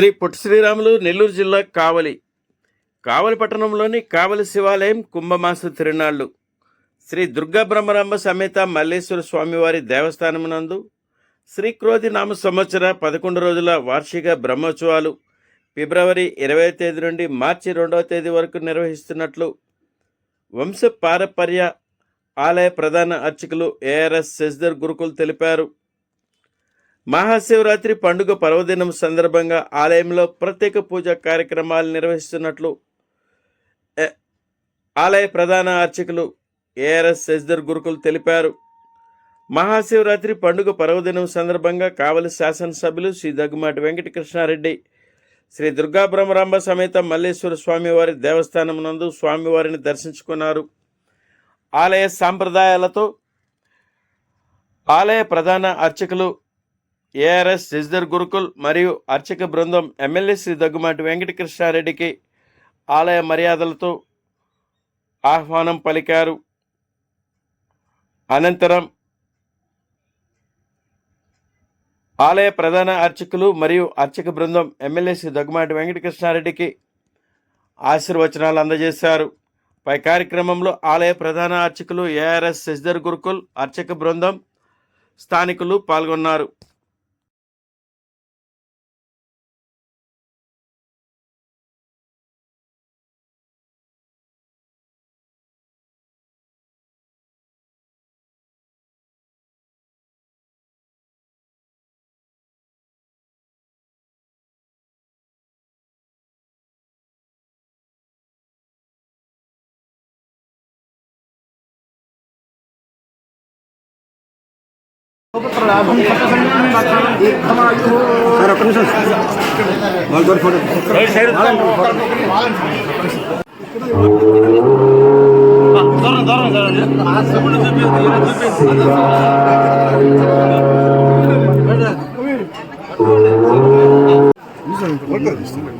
శ్రీ పొట్టి శ్రీరాములు నెల్లూరు జిల్లా కావలి. కావలి పట్టణంలోని కావలి శివాలయం కుంభమాస తిరునాళ్ళు. శ్రీ దుర్గా బ్రహ్మరాంబ సమేత మల్లేశ్వర స్వామివారి దేవస్థానమునందు శ్రీ క్రోధి నామ సంవత్సర పదకొండు రోజుల వార్షిక బ్రహ్మోత్సవాలు ఫిబ్రవరి ఇరవై తేదీ నుండి మార్చి రెండవ తేదీ వరకు నిర్వహిస్తున్నట్లు వంశ పారపర్య ఆలయ ప్రధాన అర్చకులు ఏఆర్ఎస్ శశిధర్ గురుకులు తెలిపారు. మహాశివరాత్రి పండుగ పర్వదినం సందర్భంగా ఆలయంలో ప్రత్యేక పూజా కార్యక్రమాలు నిర్వహిస్తున్నట్లు ఆలయ ప్రధాన అర్చకులు ఏఆర్ఎస్ శశిధర్ గురుకులు తెలిపారు. మహాశివరాత్రి పండుగ పర్వదినం సందర్భంగా కావలి శాసనసభ్యులు శ్రీ దగ్గుమాటి వెంకటకృష్ణారెడ్డి శ్రీ దుర్గా బ్రహ్మరాంబ సమేత మల్లేశ్వర స్వామివారి దేవస్థానం నందు స్వామివారిని దర్శించుకున్నారు. ఆలయ సాంప్రదాయాలతో ఆలయ ప్రధాన అర్చకులు ఏఆర్ఎస్ శశిధర్ గురుకుల్ మరియు అర్చక బృందం ఎమ్మెల్యే శ్రీ దగ్గుమాటి వెంకటకృష్ణారెడ్డికి ఆలయ మర్యాదలతో ఆహ్వానం పలికారు. అనంతరం ఆలయ ప్రధాన అర్చకులు మరియు అర్చక బృందం ఎమ్మెల్యే శ్రీ దగ్గుమాటి వెంకటకృష్ణారెడ్డికి ఆశీర్వచనాలు అందజేశారు. పై కార్యక్రమంలో ఆలయ ప్రధాన అర్చకులు ఏఆర్ఎస్ శశిధర్ గురుకుల్ అర్చక బృందం స్థానికులు పాల్గొన్నారు. सारा कमीशन माल दर फोटो माल दर फोटो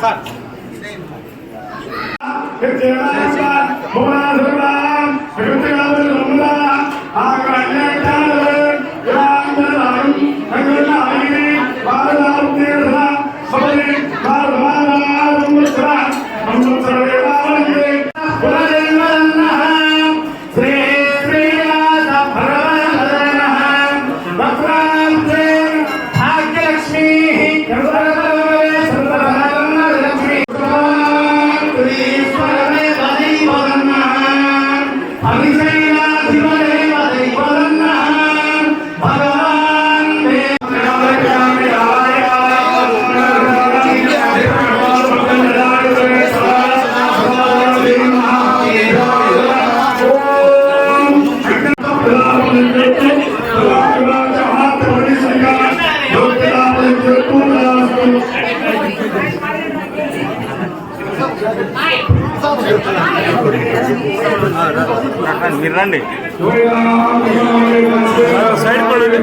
సార్ మీరు రండి సైడ్ పడండి